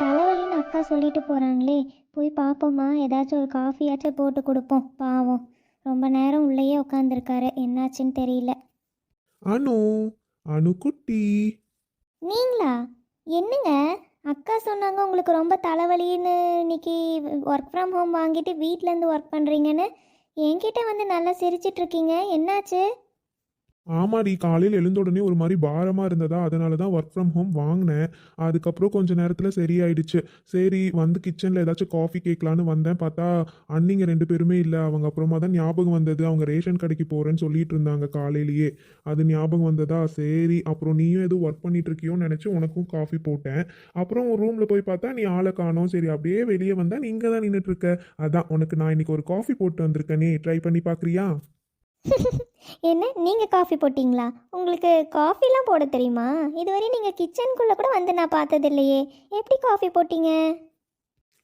தலைவலின்னு அக்கா சொல்லிட்டு போகிறாங்களே போய் பார்ப்போமா ஏதாச்சும் ஒரு காஃபியாச்சும் போட்டு கொடுப்போம் பாவம். ரொம்ப நேரம் உள்ளேயே உட்காந்துருக்காரு என்னாச்சுன்னு தெரியல. அனு அனு குட்டி. நீங்களா? என்னங்க? அக்கா சொன்னாங்க உங்களுக்கு ரொம்ப தலைவலின்னு இன்னைக்கு ஒர்க் ஃப்ரம் ஹோம் வாங்கிட்டு வீட்டிலேருந்து ஒர்க் பண்ணுறீங்கன்னு என்கிட்ட வந்து நல்லா சிரிச்சிட்டு இருக்கீங்க. என்னாச்சு? ஆமாடி காலையில் எழுந்த உடனே ஒரு மாதிரி பாரமாக இருந்ததா? அதனால தான் ஒர்க் ஃப்ரம் ஹோம் வாங்கினேன். அதுக்கப்புறம் கொஞ்ச நேரத்தில் சரியாயிடுச்சு. சரி வந்து கிச்சனில் ஏதாச்சும் காஃபி கேட்கலான்னு வந்தேன். பார்த்தா அன்னிங்க ரெண்டு பேருமே இல்லை. அவங்க அப்புறமா தான் ஞாபகம் வந்தது. அவங்க ரேஷன் கடைக்கு போகிறேன்னு சொல்லிட்டு இருந்தாங்க காலையிலேயே. அது ஞாபகம் வந்ததா? சரி அப்புறம் நீயும் எதுவும் ஒர்க் பண்ணிட்டு இருக்கியோன்னு நினச்சி உனக்கும் காஃபி போட்டேன். அப்புறம் ரூமில் போய் பார்த்தா நீ ஆளை காணும். சரி அப்படியே வெளியே வந்தால் நீங்கள் தான் நின்றுட்டு இருக்க. அதான் உனக்கு நான் இன்னைக்கு ஒரு காஃபி போட்டு வந்திருக்கேனே. ட்ரை பண்ணி பார்க்குறியா? என்ன நீங்கள் காஃபி போட்டிங்களா? உங்களுக்கு காஃபிலாம் போட தெரியுமா? இதுவரை நீங்கள் கிச்சனுக்குள்ளே கூட வந்து நான் பார்த்தது இல்லையே எப்படி காஃபி போட்டீங்க?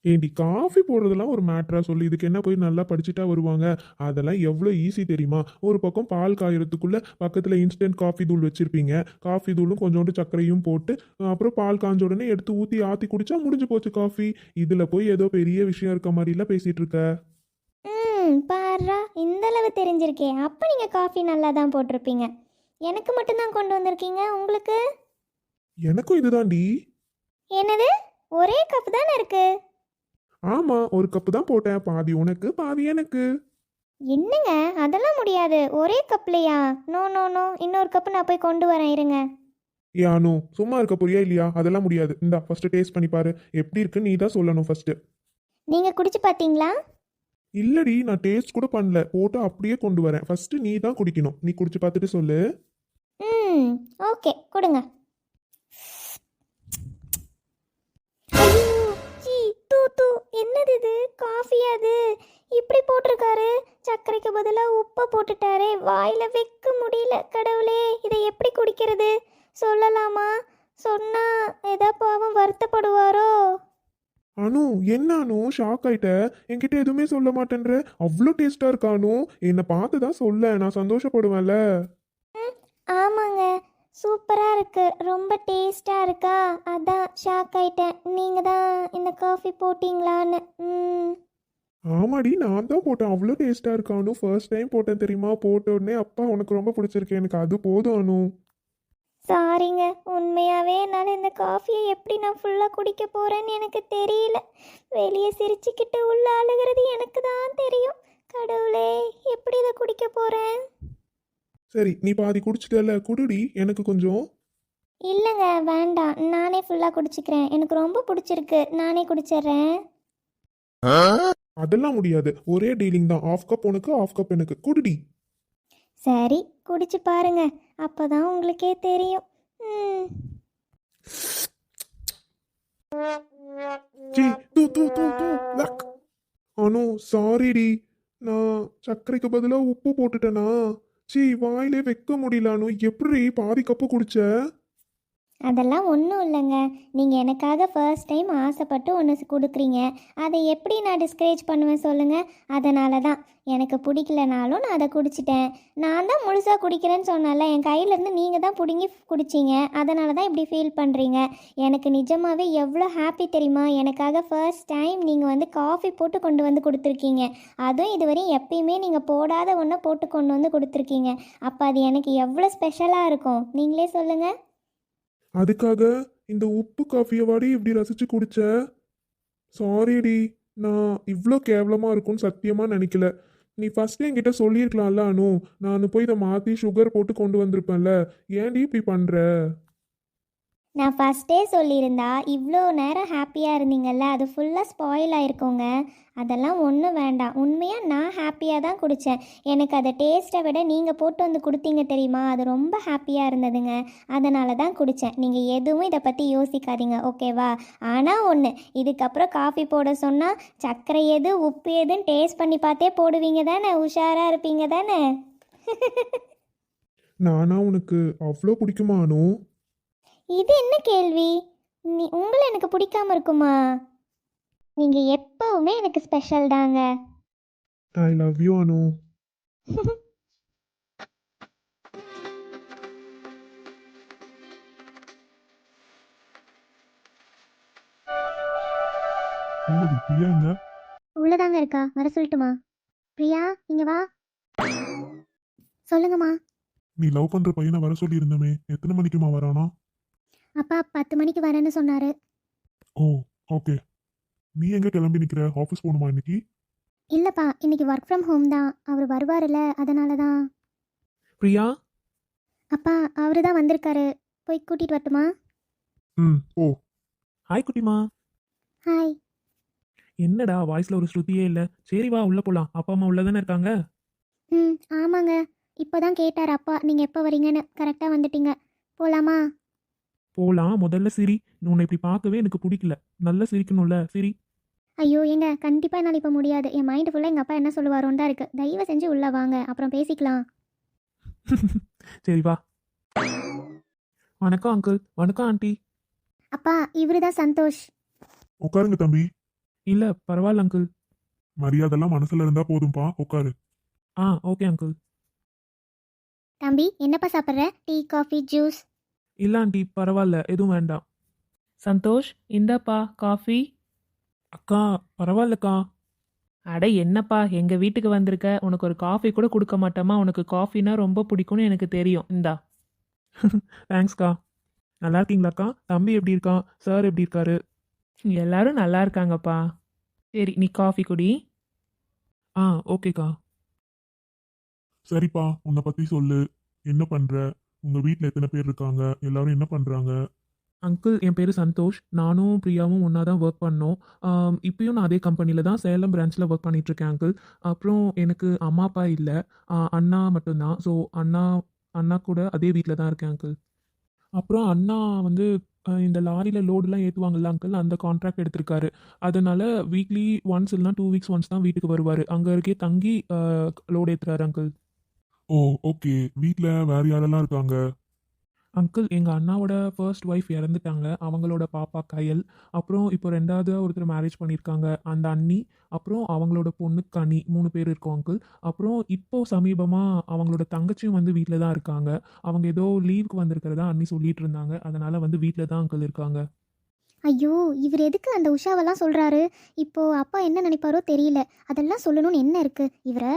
ஏண்டி காஃபி போடுறதெல்லாம் ஒரு மேட்ரா சொல்லி. இதுக்கு என்ன போய் நல்லா படிச்சுட்டா வருவாங்க? அதெல்லாம் எவ்வளோ ஈஸி தெரியுமா? ஒரு பக்கம் பால் காயறதுக்குள்ள பக்கத்தில் இன்ஸ்டன்ட் காஃபி தூள் வச்சிருப்பீங்க. காஃபி தூளும் கொஞ்சோண்டு சர்க்கரையும் போட்டு அப்புறம் பால் காஞ்ச உடனே எடுத்து ஊற்றி ஆற்றி குடிச்சா முடிஞ்சு போச்சு காஃபி இதில் போய் ஏதோ பெரிய விஷயம் இருக்க மாதிரிலாம் பேசிட்டு இருக்க. பாரா. இந்த அளவு தெரிஞ்சிருக்கே. அப்போ நீங்கள் காஃபி நல்லா தான் போட்டிருப்பீங்க. எனக்கு மட்டும்தான் கொண்டு வந்திருக்கீங்க உங்களுக்கு? எனக்கும் இதுதான்டி. என்னது? ஒரே கப் தானே இருக்கு? ஆமாம் ஒரு கப்பு தான் போட்டேன். பாதி உனக்கு பாதி எனக்கு. என்னங்க? அதெல்லாம் முடியாது. ஒரே கப்லையா நோ நோ நோ இன்னொரு கப்பு நான் போய் கொண்டு வரேன். இருங்க. ஏ அனு சும்மா இருக்க போறியா இல்லையா? அதெல்லாம் முடியாது. இந்தா ஃபர்ஸ்ட் டேஸ்ட் பண்ணி பாரு. எப்படி இருக்கு நீ தான் சொல்லணும் ஃபர்ஸ்ட் நீங்கள் குடிச்சு பார்த்தீங்களா இல்லடி நான் டேஸ்ட் கூட பண்ணல. போட்டு அப்படியே கொண்டு வரேன். ஃபர்ஸ்ட் நீ தான் குடிக்கணும். நீ குடிச்சு பார்த்துட்டு சொல்லு. ம் ஓகே. கொடுங்க. சீ, தூ, தூ, என்னது இது? காஃபி அது இப்படி போட்டிருக்காரு. சர்க்கரைக்கு பதிலாக உப்பை போட்டுட்டாரே. வாயில வைக்க முடியல கடவுளே. இதை எப்படி குடிக்கிறது? சொல்லலாமா? சொன்னா ஏதா பாவம் வருத்தப்படுவாரோ? அனு என்ன அனு? ஷாக் ஆயிட்ட. என்கிட்ட எதுவுமே சொல்ல மாட்டேன்ற. அவ்வளோ டேஸ்டா இருக்கா அனு? என்னை பார்த்து தான் சொல்ல. நான் சந்தோஷப்படுவேன்ல. ஆமாங்க. சூப்பராக இருக்கு. ரொம்ப டேஸ்டாக இருக்கா? அதான் ஷாக் ஆயிட்டேன். நீங்கள் தான் இந்த காஃபி போட்டிங்களான்னு. ஆமாடி நான் தான் போட்டேன் அவ்வளோ டேஸ்டா இருக்கா அனு? ஃபர்ஸ்ட் டைம் போட்டேன் தெரியுமா? போட்ட உடனே அப்பா உனக்கு ரொம்ப பிடிச்சிருக்கு. எனக்கு அது போதும் அனு. சாரிங்க உண்மையாகவே என்னால் இந்த காஃபியை எப்படி நான் ஃபுல்லாக குடிக்க போகிறேன்னு எனக்கு தெரியல. வெளியே சிரிச்சுக்கிட்டு உள்ள அழுகிறது எனக்கு தான் தெரியும். கடவுளே எப்படி இதை குடிக்க போகிறேன் சரி நீ பாதி குடிச்சிட்டல குடுடி எனக்கு கொஞ்சம். இல்லைங்க வேண்டாம். நானே ஃபுல்லாக குடிச்சிக்கிறேன். எனக்கு ரொம்ப பிடிச்சிருக்கு. நானே குடிச்சிடுறேன். அதெல்லாம் முடியாது. ஒரே டீலிங் தான். ஆஃப் கப் உனக்கு ஆஃப் கப் எனக்கு. குடுடி. சரி குடிச்சு பாருங்க. அப்பதான் உங்களுக்கே தெரியும். தூ தூ தூ அனு சாரிடி. நான் சர்க்கரைக்கு பதிலாக உப்பு போட்டுட்டேனா? சீ வாயிலே வைக்க முடியல அனு. எப்படி பாதி கப்பு குடிச்ச? அதெல்லாம் ஒன்றும் இல்லைங்க. நீங்கள் எனக்காக ஃபர்ஸ்ட் டைம் ஆசைப்பட்டு ஒன்று கொடுக்குறீங்க. அதை எப்படி நான் டிஸ்கரேஜ் பண்ணுவேன் சொல்லுங்கள் அதனால தான். எனக்கு பிடிக்கலனாலும் நான் அதை குடிச்சிட்டேன். நான் தான் முழுசாக குடிக்கிறேன்னு சொன்னால என் கையிலேருந்து நீங்கள் தான் பிடுங்கி குடிச்சிங்க. அதனால தான் இப்படி ஃபீல் பண்ணுறீங்க எனக்கு நிஜமாகவே எவ்வளோ ஹாப்பி தெரியுமா? எனக்காக ஃபர்ஸ்ட் டைம் நீங்கள் வந்து காஃபி போட்டு கொண்டு வந்து கொடுத்துருக்கீங்க. அதுவும் இதுவரையும் எப்பயுமே நீங்கள் போடாத ஒன்றை போட்டு கொண்டு வந்து கொடுத்துருக்கீங்க. அப்போ அது எனக்கு எவ்வளோ ஸ்பெஷலாக இருக்கும். நீங்களே சொல்லுங்கள் அதுக்காக இந்த உப்பு காஃபியை வாடி இப்படி ரசிச்சு குடிச்ச? சாரிடி நான் இவ்வளோ கேவலமாக இருக்கும்னு சத்தியமாக நினைக்கல. நீ ஃபஸ்ட்டு என்கிட்ட சொல்லியிருக்கலாம்ல அனு. நான் போய் இதை மாற்றி சுகர் போட்டு கொண்டு வந்திருப்பேன்ல. ஏன்டி இப்படி பண்ணுற நான் ஃபஸ்ட்டே சொல்லியிருந்தா இவ்வளோ நேரம் ஹாப்பியாக இருந்தீங்கல்ல அது ஃபுல்லாக ஸ்பாயில் ஆயிருக்கோங்க. அதெல்லாம் ஒன்றும் வேண்டாம். உண்மையாக நான் ஹாப்பியாக தான் குடித்தேன் எனக்கு அதை டேஸ்ட்டை விட நீங்கள் போட்டு வந்து கொடுத்தீங்க தெரியுமா? அது ரொம்ப ஹாப்பியாக இருந்ததுங்க. அதனால தான் குடித்தேன் நீங்கள் எதுவும் இதை பற்றி யோசிக்காதீங்க ஓகேவா ஆனால் ஒன்று இதுக்கப்புறம் காஃபி போட சொன்னால் சர்க்கரை எது உப்பு எதுன்னு டேஸ்ட் பண்ணி பார்த்தே போடுவீங்க தானே? உஷாராக இருப்பீங்க தானே? நானா உனக்கு அவ்வளோ பிடிக்குமானோ? இது என்ன கேள்வி? நீ உங்களை எனக்கு பிடிக்காம இருக்குமா? நீங்கள் எப்பவுமே எனக்கு ஸ்பெஷல் தாங்க. I love you Anu. எங்க உள்ளதாங்க இருக்கா வர சொல்லட்டுமா? பிரியா இங்க வா. சொல்லுங்கம்மா. நீ லவ் பண்ற பையனை வர சொல்லி இருந்தமே எத்தனை மணிக்குமா வரானா? அப்பா பத்து மணிக்கு வரேன்னு சொன்னாரு. Oh okay. நீ எங்க கிளம்பி நிக்கிற? ஆஃபீஸ் போகணுமா இன்னைக்கு? இல்லப்பா இன்னைக்கு ஒர்க் ஃப்ரம் ஹோம் தான். அவர் வருவாருல்ல அதனால தான் பிரியா? அப்பா அவரு தான் வந்திருக்காரு. போய் கூட்டிட்டு வரட்டுமா? ம் ஓ ஹாய் குட்டிமா. ஹாய் என்னடா வாய்ஸ்ல ஒரு ஸ்ருதியே இல்ல. சரி வா உள்ள போலாம். அப்பா அம்மா உள்ள தானே இருக்காங்க? ம் ஆமாங்க. இப்போதான் கேட்டார் அப்பா நீங்கள் எப்போ வரீங்கன்னு. கரெக்டாக வந்துட்டீங்க. போலாமா? போலாம் முதல்ல சிரி. உன்னை இப்படி பார்க்கவே எனக்கு பிடிக்கல. நல்லா சிரிக்கணும்ல சிரி. ஐயோ ஏங்க கண்டிப்பாக என்னால் இப்போ முடியாது. என் மைண்டு ஃபுல்லாக எங்கள் அப்பா என்ன சொல்லுவாரோன்னு தான் இருக்குது தயவு செஞ்சு உள்ளே வாங்க. அப்புறம் பேசிக்கலாம். சரி வா. வணக்கம் அங்கிள் வணக்கம் ஆண்டி அப்பா இவரு தான் சந்தோஷ். உட்காருங்க தம்பி. இல்ல பரவாயில்ல அங்கிள் மரியாதைலாம் மனசுல இருந்தா போதும்பா. உட்காரு. ஆ ஓகே அங்கிள் தம்பி என்னப்பா சாப்பிட்ற? Tea coffee juice. இல்ல ஆண்டி பரவாயில்ல எதுவும் வேண்டாம். சந்தோஷ் இந்தாப்பா காஃபி. அக்கா பரவாயில்லக்கா. அட என்னப்பா எங்க வீட்டுக்கு வந்திருக்க? உனக்கு ஒரு காஃபி கூட கொடுக்க மாட்டேமா உனக்கு காஃபினா ரொம்ப பிடிக்கும்னு எனக்கு தெரியும். இந்தா. தேங்க்ஸ்க்கா நல்லா இருக்கீங்களாக்கா? தம்பி எப்படி இருக்கான் சார் எப்படி இருக்காரு? எல்லாரும் நல்லா இருக்காங்கப்பா. சரி நீ காஃபி குடி. ஆ ஓகேக்கா. சரிப்பா உன்னை பத்தி சொல்லு. என்ன பண்ற? உங்க வீட்டில் எத்தனை பேர் இருக்காங்க? எல்லாரும் என்ன பண்றாங்க? அங்கிள் என் பேர் சந்தோஷ். நானும் பிரியாவும் ஒன்றா தான் ஒர்க் பண்ணோம். இப்பயும் நான் அதே கம்பெனியில் தான் சேலம் பிரான்ச்சில் ஒர்க் பண்ணிகிட்ருக்கேன் அங்கிள் அப்புறம் எனக்கு அம்மா அப்பா இல்லை. அண்ணா மட்டும்தான். ஸோ அண்ணா அண்ணா கூட அதே வீட்டில் தான் இருக்கேன் அங்கிள் அப்புறம் அண்ணா வந்து இந்த லாரியில் லோடுலாம் ஏற்றுவாங்கல்ல அங்கிள் அந்த கான்ட்ராக்ட் எடுத்திருக்காரு. அதனால் வீக்லி ஒன்ஸ் இல்லைனா டூ வீக்ஸ் ஒன்ஸ் தான் வீட்டுக்கு வருவார். அங்கே இருக்கே தங்கி லோடு ஏற்றுறாரு அங்கிள் ஓ ஓகே. வீட்ல வேற யாரெல்லாம் இருக்காங்க? அங்கிள் எங்கள் அண்ணாவோட ஃபர்ஸ்ட் ஒய்ஃப் இறந்துட்டாங்க. அவங்களோட பாப்பா கயல். அப்புறம் இப்போ ரெண்டாவது ஒருத்தர் மேரேஜ் பண்ணியிருக்காங்க. அந்த அண்ணி அப்புறம் அவங்களோட பொண்ணு கனி. மூணு பேர் இருக்கோம் அங்கிள். அப்புறம் இப்போ சமீபமாக அவங்களோட தங்கச்சியும் வந்து வீட்டில் தான் இருக்காங்க. அவங்க ஏதோ லீவுக்கு வந்திருக்கிறதா அண்ணி சொல்லிட்டு இருந்தாங்க. அதனால வந்து வீட்டில் தான் அங்கிள் இருக்காங்க. ஐயோ இவர் எதுக்கு அந்த உஷாவெல்லாம் சொல்கிறாரு இப்போ அப்பா என்ன நினைப்பாரோ தெரியல. அதெல்லாம் சொல்லணும்னு என்ன இருக்குது இவரை?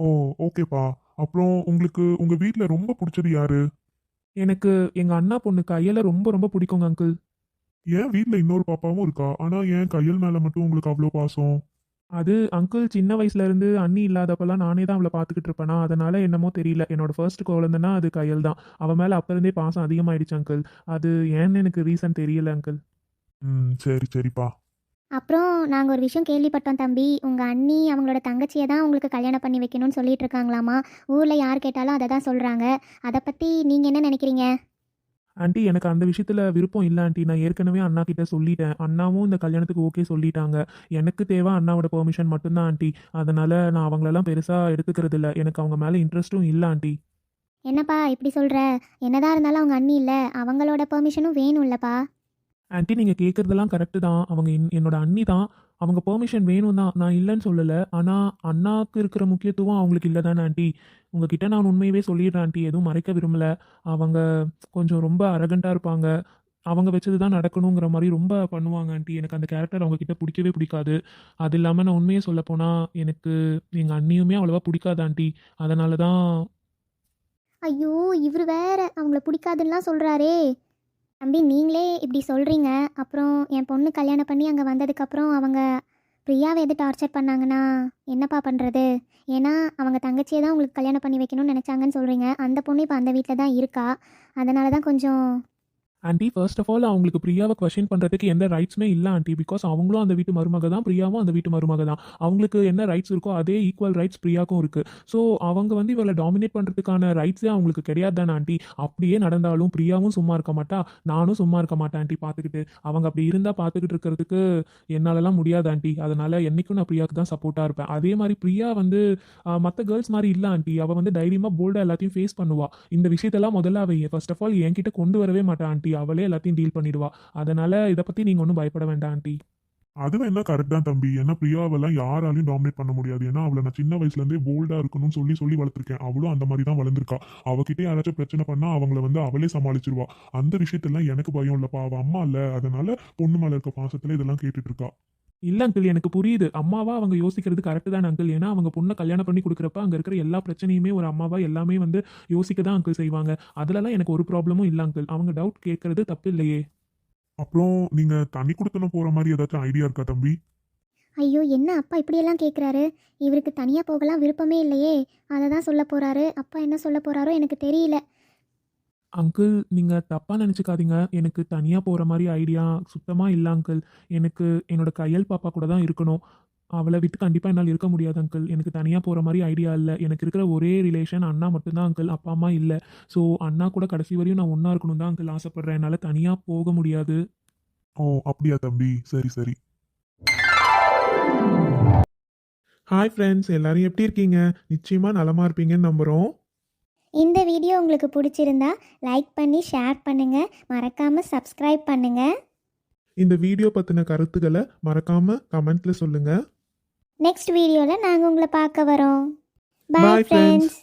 ஓ ஓகேப்பா. அப்புறம் உங்களுக்கு உங்க வீட்ல ரொம்ப பிடிச்சது யாரு? எனக்கு எங்கள் அண்ணா பொண்ணு கையில் ரொம்ப ரொம்ப பிடிக்குங்க அங்கிள் ஏன் வீட்ல இன்னொரு பாப்பாவும் இருக்கா? ஆனா ஏன் கையல் மேல மட்டும் உங்களுக்கு அவ்வளோ பாசம். அது அங்கிள் சின்ன வயசுல இருந்து அண்ணி இல்லாதப்பெல்லாம் நானே தான் அவளை பார்த்துக்கிட்டு இருப்பேனா? அதனால என்னமோ தெரியல. என்னோட ஃபர்ஸ்ட் குழந்தைன்னா அது கையல் தான். அவன் மேலே அப்ப இருந்தே பாசம் அதிகமாயிடுச்சு அங்கிள் அது ஏன்னு எனக்கு ரீசன் தெரியல அங்கிள் ம் சரி சரிப்பா. அப்புறம் நாங்கள் ஒரு விஷயம் கேள்விப்பட்டோம் தம்பி. உங்கள் அண்ணி அவங்களோட தங்கச்சியை தான் உங்களுக்கு கல்யாணம் பண்ணி வைக்கணும்னு சொல்லிட்டு இருக்காங்களாமா? ஊரில் யார் கேட்டாலும் அதை தான் சொல்கிறாங்க அதை பற்றி நீங்கள் என்ன நினைக்கிறீங்க? ஆண்டி எனக்கு அந்த விஷயத்துல விருப்பம் இல்லை ஆண்டி. நான் ஏற்கனவே அண்ணா கிட்ட சொல்லிட்டேன். அண்ணாவும் இந்த கல்யாணத்துக்கு ஓகே சொல்லிட்டாங்க. எனக்கு தேவை அண்ணாவோட பெர்மிஷன் மட்டும்தான் ஆண்டி. அதனால நான் அவங்களெல்லாம் பெருசா எடுத்துக்கிறது இல்லை. எனக்கு அவங்க மேலே இன்ட்ரெஸ்ட்டும் இல்லை ஆண்டி. என்னப்பா இப்படி சொல்கிற என்னதான் இருந்தாலும் அவங்க அண்ணி இல்லை. அவங்களோட பெர்மிஷனும் வேணும்லப்பா ஆண்டி நீங்கள் கேட்குறதெல்லாம் கரெக்டு தான். அவங்க என் என்னோட அண்ணி தான். அவங்க பெர்மிஷன் வேணும் தான். நான் இல்லைன்னு சொல்லலை. ஆனால் அண்ணாவுக்கு இருக்கிற முக்கியத்துவம் அவங்களுக்கு இல்லை தானே ஆண்டி உங்ககிட்ட நான் உண்மையவே சொல்லிடுறேன் ஆண்டி எதுவும் மறைக்க விரும்பல. அவங்க கொஞ்சம் ரொம்ப அரகண்ட்டாக இருப்பாங்க. அவங்க வச்சது தான் நடக்கணுங்கிற மாதிரி ரொம்ப பண்ணுவாங்க ஆண்டி எனக்கு அந்த கேரக்டர் அவங்கக்கிட்ட பிடிக்கவே பிடிக்காது. அது இல்லாமல் நான் உண்மையை சொல்ல போனால் எனக்கு எங்கள் அண்ணியுமே அவ்வளோவா பிடிக்காது ஆண்டி அதனால தான் ஐயோ இவர் வேற. அவங்கள பிடிக்காதுன்னெலாம் சொல்கிறாரே தம்பி நீங்களே இப்படி சொல்கிறீங்க அப்புறம் என் பொண்ணு கல்யாணம் பண்ணி அங்கே வந்ததுக்கப்புறம் அவங்க பிரியாவை எது டார்ச்சர் பண்ணாங்கன்னா என்னப்பா பண்ணுறது ஏன்னா அவங்க தங்கச்சியை தான் உங்களுக்கு கல்யாணம் பண்ணி வைக்கணும்னு நினச்சாங்கன்னு சொல்கிறீங்க அந்த பொண்ணு இப்போ அந்த வீட்டில் தான் இருக்கா. அதனால தான் கொஞ்சம் ஆண்டி ஃபர்ஸ்ட் ஆஃப் ஆல் அவங்களுக்கு பிரியாவை கொஷின் பண்ணுறதுக்கு எந்த ரைட்ஸுமே இல்லை ஆண்டி பிகாஸ் அவங்களும் அந்த வீட்டு மருமக தான் பிரியாவும் அந்த வீட்டு மருமக தான். அவங்களுக்கு என்ன ரைட்ஸ் இருக்கோ அதே ஈக்குவல் ரைட்ஸ் பிரியாக்கும் இருக்குது ஸோ அவங்க வந்து இவளை டாமினேட் பண்ணுறதுக்கான ரைட்ஸே அவங்களுக்கு கிடையாது தானே ஆண்டி அப்படியே நடந்தாலும் பிரியாவும் சும்மா இருக்க மாட்டா நானும் சும்மா இருக்க மாட்டேன் ஆண்டி பார்த்துக்கிட்டு. அவங்க அப்படி இருந்தால் பார்த்துக்கிட்டு இருக்கிறதுக்கு என்னாலலாம் முடியாது ஆண்டி அதனால் என்னைக்கும் நான் பிரியாவுக்கு தான் சப்போர்ட்டாக இருப்பேன். அதே மாதிரி பிரியா வந்து மற்ற கேர்ள்ஸ் மாதிரி இல்லை ஆண்டி அவள் வந்து தைரியமாக போல்டாக எல்லாத்தையும் ஃபேஸ் பண்ணுவாள் இந்த விஷயத்தெல்லாம் முதல்ல அவ ஃபர்ஸ்ட் ஆஃப் ஆல் என்கிட்ட கொண்டு வரவே மாட்டான் ஆண்டி அவளே எல்லாத்தையும் டீல் பண்ணிடுவா. அதனால இதை பற்றி நீங்கள் ஒன்றும் பயப்பட வேண்டாம் ஆண்டி அது வேணா கரெக்ட் தான் தம்பி. ஏன்னா பிரியாவெல்லாம் யாராலையும் டாமினேட் பண்ண முடியாது. ஏன்னா அவளை நான் சின்ன வயசுல இருந்தே போல்டா இருக்கணும்னு சொல்லி சொல்லி வளர்த்துருக்கேன். அவளும் அந்த மாதிரி தான் வளர்ந்துருக்கா. அவகிட்ட யாராச்சும் பிரச்சனை பண்ணா அவங்கள வந்து அவளே சமாளிச்சிருவா. அந்த விஷயத்தெல்லாம் எனக்கு பயம் இல்லப்பா. அவ அம்மா இல்ல. அதனால பொண்ணு மேல இருக்க பாசத்துல இதெல்லாம் கேட்டுட்டு இருக்கா. இல்ல அங்கிள் எனக்கு புரியுது. அம்மாவா அவங்க யோசிக்கிறது கரெக்ட் தான் அங்கிள் ஏன்னா அவங்க பொண்ணை கல்யாணம் பண்ணி கொடுக்குறப்ப அங்க இருக்கிற எல்லா பிரச்சனையுமே ஒரு அம்மாவா எல்லாமே வந்து யோசிக்க தான் அங்கிள் செய்வாங்க. அதுலலாம் எனக்கு ஒரு ப்ராப்ளமும் இல்ல அங்கிள் அவங்க டவுட் கேட்கறது தப்பு இல்லையே. அப்புறம் நீங்க தனி கொடுத்தனம் போற மாதிரி ஏதாச்சும் ஐடியா இருக்கா தம்பி? ஐயோ என்ன அப்பா இப்படியெல்லாம் கேட்குறாரு இவருக்கு தனியாக போகலாம் விருப்பமே இல்லையே. அதை தான் சொல்ல போகிறாரு அப்பா என்ன சொல்ல போகிறாரோ எனக்கு தெரியல. அங்கிள் நீங்க தப்பா நினைச்சுக்காதீங்க. எனக்கு தனியா போற மாதிரி ஐடியா சுத்தமா இல்ல அங்கிள் எனக்கு என்னோட கையல் பாப்பா கூட தான் இருக்கணும். அவளை விட்டு கண்டிப்பா என்னால் இருக்க முடியாது அங்கிள் எனக்கு தனியா போற மாதிரி ஐடியா இல்லை. எனக்கு இருக்கிற ஒரே ரிலேஷன் அண்ணா மட்டும்தான் அங்கிள் அப்பா அம்மா இல்லை. ஸோ அண்ணா கூட கடைசி வரையும் நான் ஒண்ணா இருக்கணும் தான் அங்கிள் ஆசைப்படுறேன். என்னால தனியா போக முடியாது. ஓ அப்படியா தம்பி. சரி சரி. ஹாய் ஃப்ரெண்ட்ஸ் எல்லாரும் எப்படி இருக்கீங்க? நிச்சயமா நலமா இருப்பீங்கன்னு நம்புறோம். இந்த வீடியோ உங்களுக்கு பிடிச்சிருந்தா லைக் பண்ணி ஷேர் பண்ணுங்கள் மறக்காமல் சப்ஸ்கிரைப் பண்ணுங்கள் இந்த வீடியோ பத்தின கருத்துக்களை மறக்காம கமெண்ட்ல சொல்லுங்க. நெக்ஸ்ட் வீடியோவில் நாங்கள் உங்களை பார்க்க வரோம். பாய் friends. ஃப்ரெண்ட்ஸ்